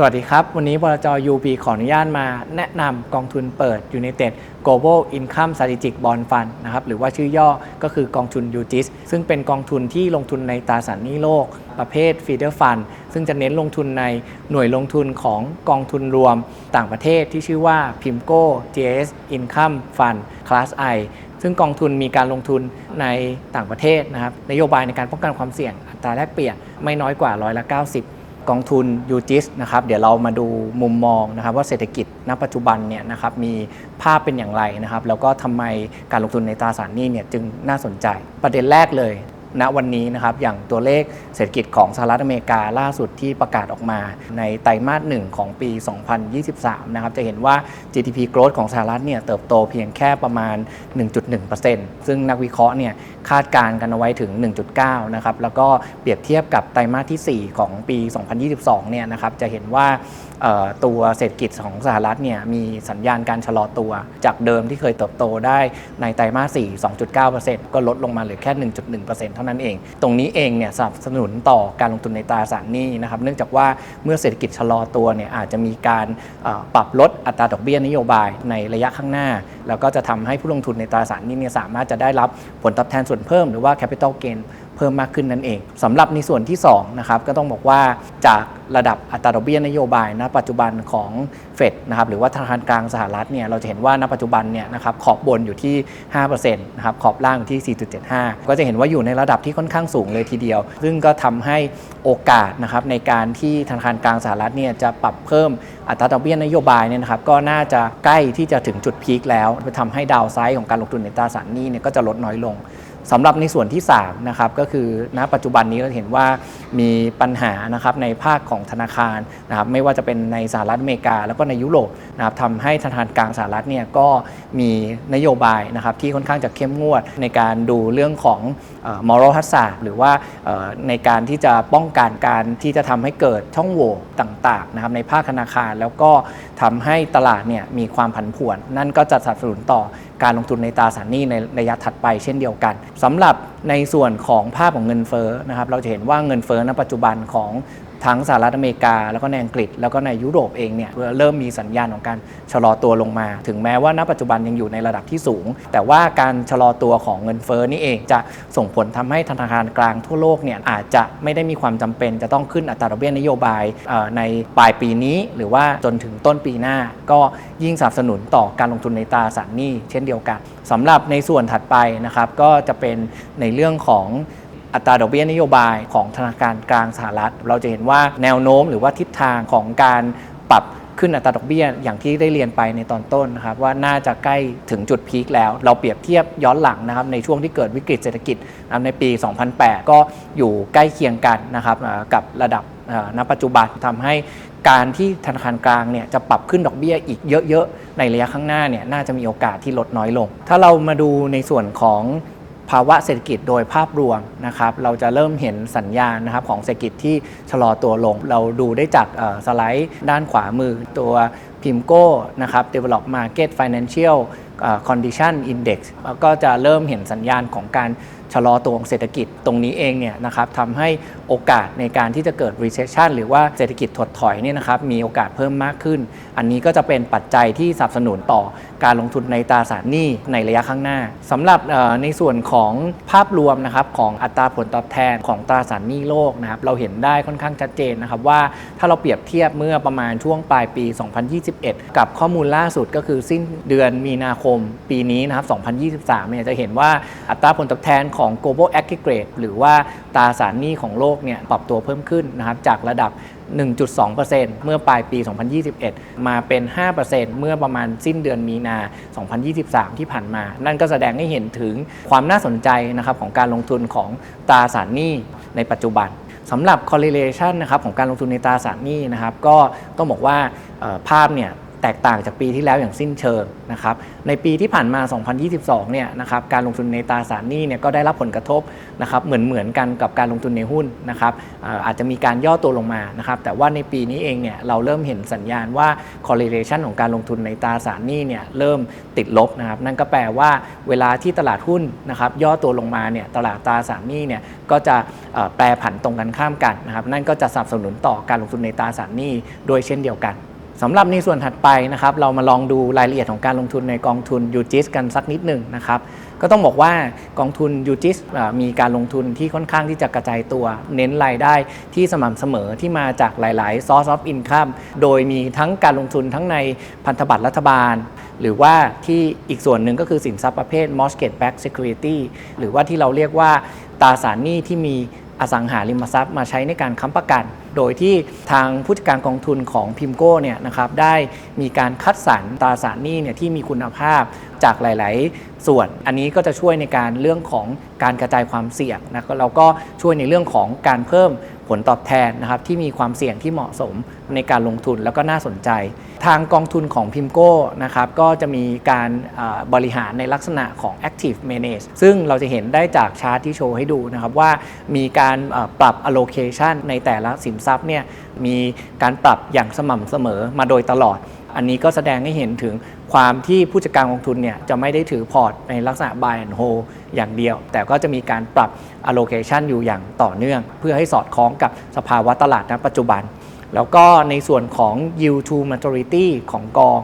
สวัสดีครับ วันนี้บลจ UB ขออนุญาตมาแนะนำกองทุนเปิด United Global Income Strategic Bond Fund นะครับหรือว่าชื่อย่อก็คือกองทุน UGIS ซึ่งเป็นกองทุนที่ลงทุนในตราสารหนี้โลก ประเภท Feeder Fund ซึ่งจะเน้นลงทุนในหน่วยลงทุนของกองทุนรวมต่างประเทศที่ชื่อว่า PIMCO GS Income Fund Class I ซึ่งกองทุนมีการลงทุนในต่างประเทศนะครับนโยบายในการป้องกันความเสี่ยงอัตราแลกเปลี่ยนไม่น้อยกว่าร้อยละ90 กองทุนยูจิสนะครับเดี๋ยวเรามาดูมุมมองนะครับว่าเศรษฐกิจณปัจจุบันเนี่ยนะครับมีภาพเป็นอย่างไรนะครับแล้วก็ทำไมการลงทุนในตราสารหนี้เนี่ยจึงน่าสนใจประเด็นแรกเลย ณวันนี้นะครับอย่างตัวเลขเศรษฐกิจของสหรัฐอเมริกาล่าสุดที่ประกาศออกมา ในไตรมาสหนึ่งของปี 2023 นะครับจะเห็นว่า GDP growth ของสหรัฐเนี่ยเติบโตเพียงแค่ประมาณ 1.1%ซึ่งนักวิเคราะห์เนี่ยคาดการณ์กันเอาไว้ถึง 1.9 นะครับแล้วก็เปรียบเทียบกับไตรมาสที่ 4 ของปี 2022 เนี่ยนะครับจะเห็นว่า ตัวเศรษฐกิจของสหรัฐเนี่ยมีสัญญาณการชะลอตัว จากเดิมที่เคยเติบโตได้ในไตรมาส 4 2.9%ก็ลดลงมาเหลือแค่ 1.1%เท่านั้นเอง ตรงนี้เองเนี่ยสนับสนุนต่อการลงทุนในตราสารหนี้นะครับเนื่องจากว่าเมื่อเศรษฐกิจชะลอตัวเนี่ยอาจจะมีการปรับลดอัตราดอกเบี้ยนโยบายในระยะข้างหน้า แล้วก็จะทำให้ผู้ลงทุนในตราสารหนี้เนี่ยสามารถจะได้รับผลตอบแทนส่วนเพิ่มหรือว่า capital gain เพิ่มมากขึ้นนั่นเองสำหรับในส่วนที่2นะครับก็ต้องบอกว่าจากระดับอัตราดอกเบี้ยนโยบายณปัจจุบันของเฟดนะครับหรือว่าธนาคารกลางสหรัฐเนี่ยเราจะเห็นว่าณปัจจุบันเนี่ยนะครับขอบบนอยู่ที่5%นะครับขอบล่างอยู่ที่ 4.75 ก็จะเห็นว่าอยู่ในระดับที่ค่อนข้างสูงเลยทีเดียว ซึ่งก็ทำให้โอกาสนะครับในการที่ธนาคารกลางสหรัฐเนี่ยจะปรับเพิ่มอัตราดอกเบี้ยนโยบายเนี่ยนะครับก็น่าจะใกล้ที่จะถึงจุดพีคแล้วทำให้ดาวไซด์ของการลงทุนในตราสารหนี้เนี่ยก็จะลดน้อยลง สำหรับในส่วนที่3นะครับก็คือณปัจจุบันนี้เราเห็นว่ามีปัญหานะครับในภาคของธนาคารนะครับไม่ว่าจะเป็นในสหรัฐอเมริกา แล้วก็ในยุโรปนะครับทำให้ธนาคารกลางสหรัฐเนี่ยก็มีนโยบายนะครับที่ค่อนข้างจะเข้มงวดในการดูเรื่องของ มอรัลทัศน์หรือว่าในการที่จะป้องกันการที่จะทำให้เกิดช่องโหว่ต่างๆนะครับในภาคธนาคาร แล้วก็ทำให้ตลาดเนี่ยมีความผันผวน นั่นก็จะสนับสนุนต่อการลงทุนในตราสารหนี้ในระยะถัดไปเช่นเดียวกันสำหรับในส่วนของภาพของเงินเฟ้อนะครับเราจะเห็นว่าเงินเฟ้อณปัจจุบันของ ทั้งสหรัฐอเมริกา แล้วก็ในอังกฤษ แล้วก็ในยุโรปเองเนี่ยเริ่มมีสัญญาณของการชะลอตัวลงมา ถึงแม้ว่าณปัจจุบันยังอยู่ในระดับที่สูง แต่ว่าการชะลอตัวของเงินเฟ้อนี่เอง จะส่งผลทำให้ธนาคารกลางทั่วโลกเนี่ยอาจจะไม่ได้มีความจำเป็น จะต้องขึ้นอัตราดอกเบี้ยนโยบายในปลายปีนี้ หรือว่าจนถึงต้นปีหน้า ก็ยิ่งสนับสนุนต่อการลงทุนในตราสารหนี้เช่นเดียวกันสำหรับในส่วนถัดไปนะครับก็จะเป็นในเรื่องของ อัตราดอกเบี้ยนโยบายของธนาคารกลางสหรัฐ เราจะเห็นว่าแนวโน้มหรือว่าทิศทางของการปรับขึ้นอัตราดอกเบี้ยอย่างที่ได้เรียนไปในตอนต้นนะครับว่าน่าจะใกล้ถึงจุดพีคแล้ว เราเปรียบเทียบย้อนหลังนะครับในช่วงที่เกิดวิกฤตเศรษฐกิจในปี 2008 ก็อยู่ใกล้เคียงกันนะครับกับระดับณปัจจุบันทำให้การที่ธนาคารกลางเนี่ยจะปรับขึ้นดอกเบี้ยอีกเยอะๆ ในระยะข้างหน้าเนี่ยน่าจะมีโอกาสที่ลดน้อยลง ถ้าเรามาดูในส่วนของ ภาวะเศรษฐกิจโดยภาพรวมนะครับเราจะเริ่มเห็นสัญญาณนะครับของเศรษฐกิจที่ชะลอตัวลง เราดูได้จากสไลด์ด้านขวามือตัวพิมโก้นะครับ Develop Market Financial Condition Index แล้วก็จะเริ่มเห็นสัญญาณของการชะลอตัวของเศรษฐกิจตรงนี้เองเนี่ยนะครับทำให้ โอกาสในการที่จะเกิด recession หรือว่าเศรษฐกิจถดถอยเนี่ยนะครับมีโอกาสเพิ่มมากขึ้น อันนี้ก็จะเป็นปัจจัยที่สนับสนุนต่อการลงทุนในตราสารหนี้ในระยะข้างหน้าสำหรับในส่วนของภาพรวมนะครับของอัตราผลตอบแทนของตราสารหนี้โลกนะครับเราเห็นได้ค่อนข้างชัดเจนนะครับว่าถ้าเราเปรียบเทียบเมื่อประมาณช่วงปลายปี 2021 กับข้อมูลล่าสุดก็คือสิ้นเดือนมีนาคมปีนี้นะครับ 2023 เนี่ยจะเห็นว่าอัตราผลตอบแทนของ global aggregate หรือว่าตราสารหนี้ของโลกเนี่ยปรับตัวเพิ่มขึ้นนะครับจากระดับ 1.2%เมื่อปลายปี 2021 มาเป็น 5%เมื่อประมาณสิ้นเดือนมีนา 2023 ที่ผ่านมา นั่นก็แสดงให้เห็นถึงความน่าสนใจนะครับของการลงทุนของตราสารหนี้ในปัจจุบันสำหรับ correlation นะครับของการลงทุนในตราสารหนี้นะครับก็ต้องบอกว่าภาพเนี่ย แตกต่างจากปีที่แล้วอย่างสิ้นเชิงนะครับในปีที่ผ่านมา 2022 เนี่ยนะครับการลงทุนในตราสารหนี้เนี่ยก็ได้รับผลกระทบนะครับเหมือนเหมือนๆกันกับการลงทุนในหุ้นนะครับอาจจะมีการย่อตัวลงมานะครับแต่ว่าในปีนี้เองเนี่ยเราเริ่มเห็นสัญญาณว่า correlation ของการลงทุนในตราสารหนี้เนี่ยเริ่มติดลบนะครับนั่นก็แปลว่าเวลาที่ตลาดหุ้นนะครับย่อตัวลงมาเนี่ยตลาดตราสารหนี้เนี่ยก็จะแปรผันตรงกันข้ามกันนะครับนั่นก็จะสนับสนุนต่อการลงทุนในตราสารหนี้โดยเช่นเดียวกัน สำหรับในส่วนถัดไปนะครับเรามาลองดูรายละเอียดของการลงทุนในกองทุนยูจิสกันสักนิดหนึ่งนะครับก็ต้องบอกว่ากองทุนยูจิสมีการลงทุนที่ค่อนข้างที่จะกระจายตัว เน้นรายได้ที่สม่ำเสมอที่มาจากหลาย ๆ source of income โดยมีทั้งการลงทุนทั้งในพันธบัตรรัฐบาล หรือว่าที่อีกส่วนหนึ่งก็คือสินทรัพย์ประเภท mortgage backed security หรือว่าที่เราเรียกว่าตราสารหนี้ที่มีอสังหาริมทรัพย์มาใช้ในการค้ำประกัน โดยที่ทางผู้จัดการกองทุนของพิมโก้เนี่ยนะครับได้มีการคัดสรรตราสารหนี้เนี่ยที่มีคุณภาพจากหลาย ๆ ส่วน อันนี้ก็จะช่วยในการเรื่องของการกระจายความเสี่ยงนะแล้วก็ช่วยในเรื่องของการเพิ่มผลตอบแทนนะครับที่มีความเสี่ยงที่เหมาะสมในการลงทุนแล้วก็น่าสนใจ ทางกองทุนของพิมโก้นะครับก็จะมีการบริหารในลักษณะของ active manage ซึ่งเราจะเห็นได้จากชาร์ตที่โชว์ให้ดูนะครับว่ามีการปรับ allocation ในแต่ละสินททรัพย์เนี่ยมีการปรับอย่างสม่ำเสมอมาโดยตลอด อันนี้ก็แสดงให้เห็นถึงความที่ผู้จัดการกองทุนเนี่ยจะไม่ได้ถือพอร์ตในลักษณะ buy and hold อย่างเดียว แต่ก็จะมีการปรับ allocation อยู่อย่างต่อเนื่อง เพื่อให้สอดคล้องกับสภาวะตลาดณปัจจุบัน แล้วก็ในส่วนของ yield to maturity ของกอง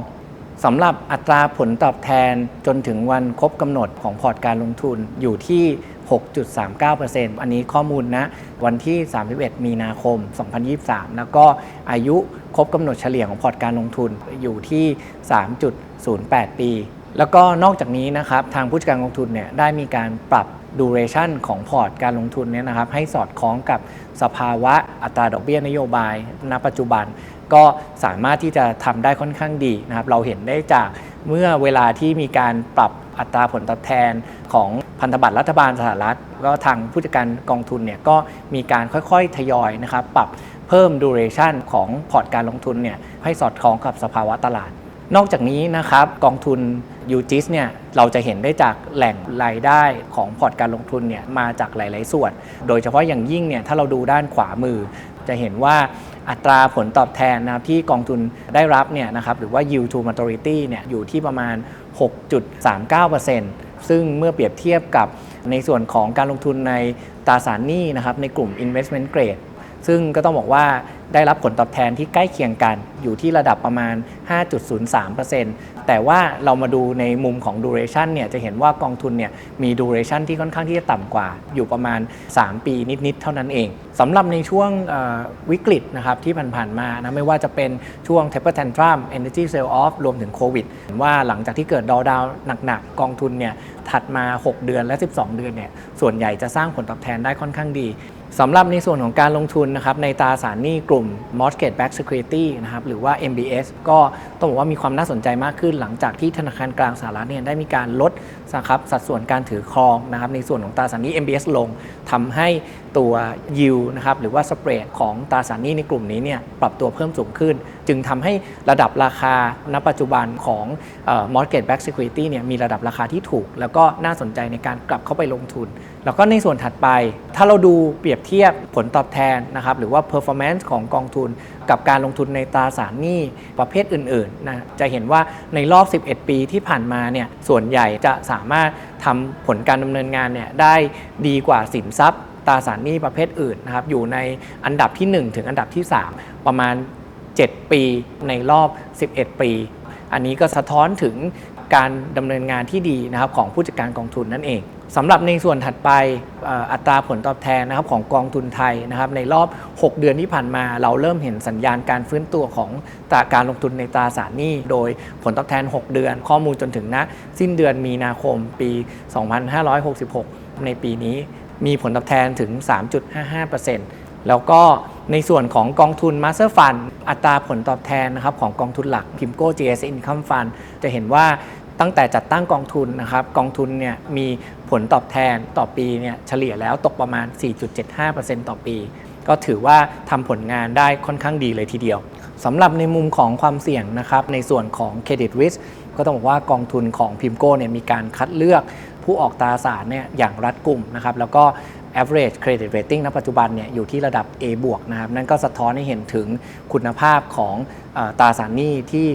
สำหรับอัตราผลตอบแทนจนถึงวันครบกำหนดของพอร์ตการลงทุนอยู่ที่ 6.39%อันนี้ข้อมูลนะวันที่ 31 มีนาคม 2023 แล้วก็อายุครบกำหนดเฉลี่ยของพอร์ตการลงทุนอยู่ที่ 3.08 ปี แล้วก็นอกจากนี้นะครับทางผู้จัดการกองทุนเนี่ยได้มีการปรับ duration ของพอร์ตการลงทุนเนี่ยนะครับให้สอดคล้องกับสภาวะอัตราดอกเบี้ยนโยบายณปัจจุบันก็สามารถที่จะทำได้ค่อนข้างดีนะครับเราเห็นได้จากเมื่อเวลาที่มีการปรับ อัตราผลตอบแทนของพันธบัตรรัฐบาลสหรัฐ ก็ทางผู้จัดการกองทุนเนี่ยก็มีการค่อยๆ ทยอยนะครับปรับเพิ่ม duration ของพอร์ตการลงทุนเนี่ยให้สอดคล้องกับสภาวะตลาด นอกจากนี้นะครับกองทุน u g i s เนี่ยเราจะเห็นได้จากแหล่งรายได้ของพอร์ตการลงทุนเนี่ยมาจากหลาย ๆ ส่วน โดยเฉพาะอย่างยิ่งเนี่ยถ้าเราดูด้านขวามือ จะเห็นว่าอัตราผลตอบแทนนะครับที่กองทุนได้รับเนี่ยนะครับหรือว่า yield to maturity เนี่ยอยู่ที่ประมาณ 6.39%ซึ่งเมื่อเปรียบเทียบกับในส่วนของการลงทุนในตราสารหนี้นะครับในกลุ่ม investment grade ซึ่งก็ต้องบอกว่า ได้รับผลตอบแทนที่ใกล้เคียงกัน อยู่ที่ระดับประมาณ 5.03%แต่ว่าเรามาดูในมุมของ duration เนี่ยจะเห็นว่ากองทุนเนี่ยมี duration ที่ค่อนข้างที่จะต่ำกว่า อยู่ประมาณ 3 ปีนิด ๆ เท่านั้นเองสำหรับในช่วงวิกฤตนะครับที่ผ่าน ๆ มานะไม่ว่าจะเป็นช่วง taper tantrum energy sell off รวมถึงโควิดเห็นว่าหลังจากที่เกิดดอดาวหนัก ๆ กองทุนเนี่ยถัดมา 6 เดือนและ 12 เดือนเนี่ยส่วนใหญ่จะสร้างผลตอบแทนได้ค่อนข้างดีสำหรับในส่วนของการลงทุนนะครับในตราสารหนี้กลุ่ม mortgage backed security นะครับหรือว่า MBS ก็ต้องบอกว่ามีความน่าสนใจมากขึ้น หลังจากที่ธนาคารกลางสหรัฐเนี่ยได้มีการลดนะครับสัดส่วนการถือครองนะครับในส่วนของตราสารหนี้ MBS ลงทำให้ ตัว yield นะครับหรือว่า spread ของตราสารหนี้ในกลุ่มนี้เนี่ยปรับตัวเพิ่มสูงขึ้น จึงทำให้ระดับราคาณปัจจุบันของเอ่อ mortgage backed security เนี่ยมีระดับราคาที่ถูก แล้วก็น่าสนใจในการกลับเข้าไปลงทุน แล้วก็ในส่วนถัดไป ถ้าเราดูเปรียบเทียบผลตอบแทนนะครับหรือว่า performance ของกองทุน กับการลงทุนในตราสารหนี้ประเภทอื่นๆนะจะเห็นว่าในรอบ 11 ปีที่ผ่านมาเนี่ยส่วนใหญ่จะสามารถทำผลการดำเนินงานเนี่ยได้ดีกว่าสินทรัพย์ ตราสารหนี้ประเภทอื่นนะครับอยู่ในอันดับที่ 1 ถึงอันดับที่ 3 ประมาณ 7 ปีในรอบ 11 ปี อันนี้ก็สะท้อนถึงการดำเนินงานที่ดีนะครับของผู้จัดการกองทุนนั่นเองสำหรับในส่วนถัดไปอัตราผลตอบแทนนะครับของกองทุนไทยนะครับในรอบ 6 เดือนที่ผ่านมา เราเริ่มเห็นสัญญาณการฟื้นตัวของตราการลงทุนในตราสารหนี้ โดยผลตอบแทน 6 เดือน ข้อมูลจนถึงณสิ้นเดือนมีนาคมปี 2566 ในปีนี้ มีผลตอบแทนถึง 3.55%แล้วก็ในส่วนของกองทุน Master Fund อัตราผลตอบแทนนะครับของกองทุนหลัก PIMCO GS Income Fund จะเห็นว่าตั้งแต่จัดตั้งกองทุนนะครับกองทุนเนี่ยมีผลตอบแทนต่อปีเนี่ยเฉลี่ยแล้วตกประมาณ 4.75%ต่อปี ก็ถือว่าทำผลงานได้ค่อนข้างดีเลยทีเดียวสำหรับในมุมของความเสี่ยงนะครับในส่วนของเครดิตริสก็ต้องบอกว่ากองทุนของพิมโก้เนี่ยมีการคัดเลือก ผู้ออกตราสารเนี่ยอย่างรัดกุมนะครับแล้วก็ average credit rating ณปัจจุบันเนี่ยอยู่ที่ระดับ A บวกนะครับนั่นก็สะท้อนให้เห็นถึงคุณภาพของตราสารหนี้ที่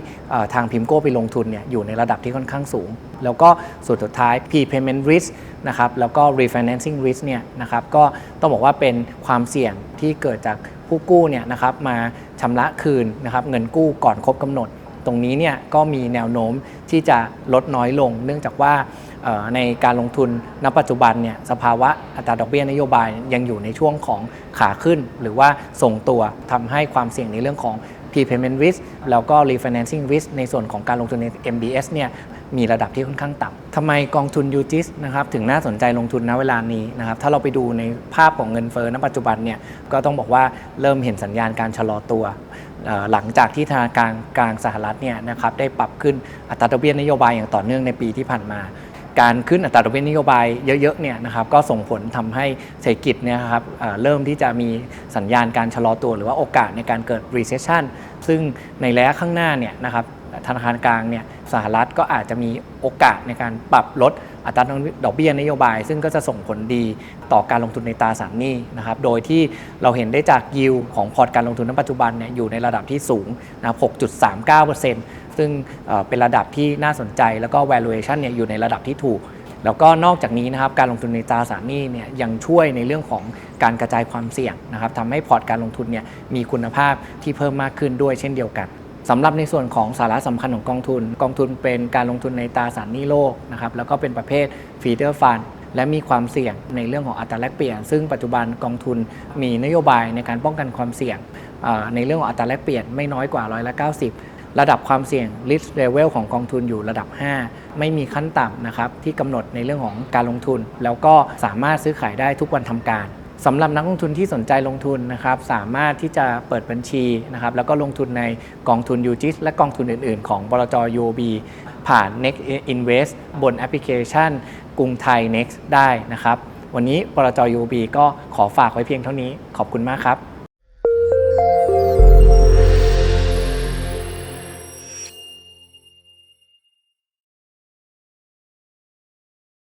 ทางพิมโก้ไปลงทุนเนี่ยอยู่ในระดับที่ค่อนข้างสูง แล้วก็ส่วนสุดท้าย prepayment risk นะครับแล้วก็ refinancing risk เนี่ยนะครับก็ต้องบอกว่าเป็นความเสี่ยงที่เกิดจากผู้กู้เนี่ยนะครับมาชำระคืนนะครับเงินกู้ก่อนครบกำหนด ตรงนี้เนี่ยก็มีแนวโน้มที่จะลดน้อยลง เนื่องจากว่าในการลงทุนณปัจจุบันเนี่ยสภาวะอัตราดอกเบี้ยนโยบายยังอยู่ในช่วงของขาขึ้น หรือว่าส่งตัวทำให้ความเสี่ยงในเรื่องของ prepayment risk แล้วก็ refinancing risk ในส่วนของการลงทุนใน MBS เนี่ย มีระดับที่ค่อนข้างต่ำทำไมกองทุน UGIS นะครับถึงน่าสนใจลงทุนณเวลานี้นะครับถ้าเราไปดูในภาพของเงินเฟ้อณปัจจุบันเนี่ยก็ต้องบอกว่าเริ่มเห็นสัญญาณการชะลอตัวหลังจากที่ธนาคารกลางสหรัฐเนี่ยนะครับได้ปรับขึ้นอัตราดอกเบี้ยนโยบายอย่างต่อเนื่องในปีที่ผ่านมาการขึ้นอัตราดอกเบี้ยนโยบายเยอะๆเนี่ยนะครับก็ส่งผลทำให้เศรษฐกิจเนี่ยครับเอ่อเริ่มที่จะมีสัญญาณการชะลอตัว หรือว่าโอกาสในการเกิด recession ซึ่งในระยะข้างหน้าเนี่ยนะครับ ธนาคารกลางเนี่ยสหรัฐก็อาจจะมีโอกาสในการปรับลดอัตราดอกเบี้ยนโยบาย ซึ่งก็จะส่งผลดีต่อการลงทุนในตราสารหนี้นะครับโดยที่เราเห็นได้จากยิวของพอร์ตการลงทุนในปัจจุบันเนี่ยอยู่ในระดับที่สูงนะครับ6.39%ซึ่งเอ่อเป็นระดับที่น่าสนใจแล้วก็ valuation เนี่ยอยู่ในระดับที่ถูกแล้วก็นอกจากนี้นะครับการลงทุนในตราสารหนี้เนี่ยยังช่วยในเรื่องของการกระจายความเสี่ยงนะครับทำให้พอร์ตการลงทุนเนี่ยมีคุณภาพที่เพิ่มมากขึ้นด้วยเช่นเดียวกัน สำหรับในส่วนของสาระสำคัญของกองทุน กองทุนเป็นการลงทุนในตราสารหนี้โลกนะครับแล้วก็เป็นประเภท feeder fund และมีความเสี่ยงในเรื่องของอัตราแลกเปลี่ยน ซึ่งปัจจุบันกองทุนมีนโยบายในการป้องกันความเสี่ยงในเรื่องของอัตราแลกเปลี่ยนไม่น้อยกว่าร้อยละ90 ระดับความเสี่ยง risk level ของกองทุนอยู่ระดับ 5 ไม่มีขั้นต่ำนะครับที่กำหนดในเรื่องของการลงทุน แล้วก็สามารถซื้อขายได้ทุกวันทำการ สำหรับนักลงทุนที่สนใจลงทุนนะครับสามารถที่จะเปิดบัญชีนะครับแล้วก็ลงทุนในกองทุนยูจิสและกองทุนอื่น ๆ ของบลจ UOB ผ่าน Next Invest บนแอปพลิเคชัน กรุงไทย Next ได้นะครับ วันนี้บลจ UOB ก็ขอฝากไว้เพียงเท่านี้ขอบคุณมากครับ